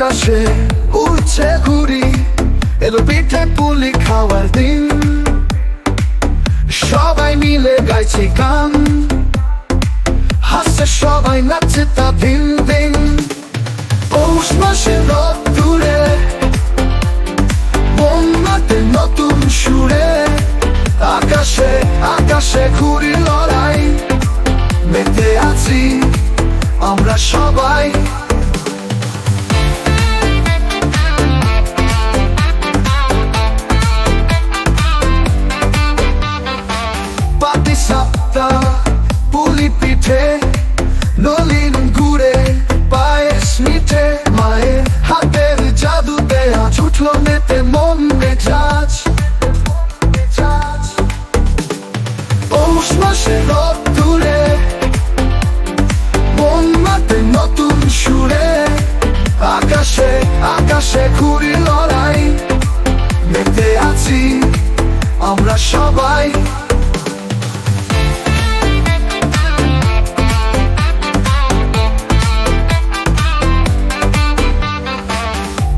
আকাশে উঠছে ঘুরি এলো পিঠে পুলি খাওয়ার দিন। সবাই মিলে গাইছে গান। হাসছে সবাই, নাচছে তা দিন দিন। পৌষ মাসে রথ দূরে বন্যাতে নতুন সুরে। আকাশে আকাশে ঘুরি লড়াই, মেতে আছি আমরা সবাই। মাসে দূরে নতুন সুরে, আকাশে আকাশে ঘুরি লড়াই আমরা সবাই।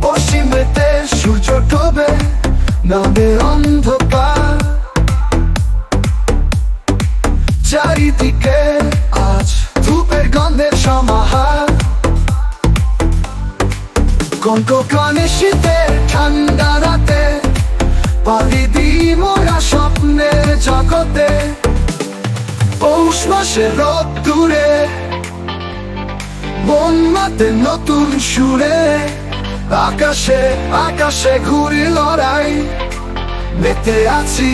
পশ্চিমেতে সূর্য ডোবে, নামে অন্ধকার চারিদিকে আজ ধূপের গন্ধের সমাহার। কনক কানে শীতের ঠান্ডা রাতে, পাড়ি দিই মোরা স্বপ্নের জগতে। পৌষ মাসে রোদ দূরে বন্যাতে নতুন সুরে। আকাশে আকাশে ঘুরি লড়াই, মেতে আছি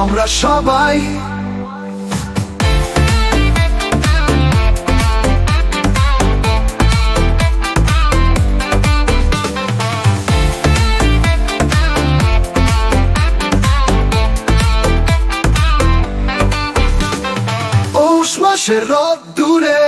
আমরা সবাই। পৌষ মাসের রোদ দূরে।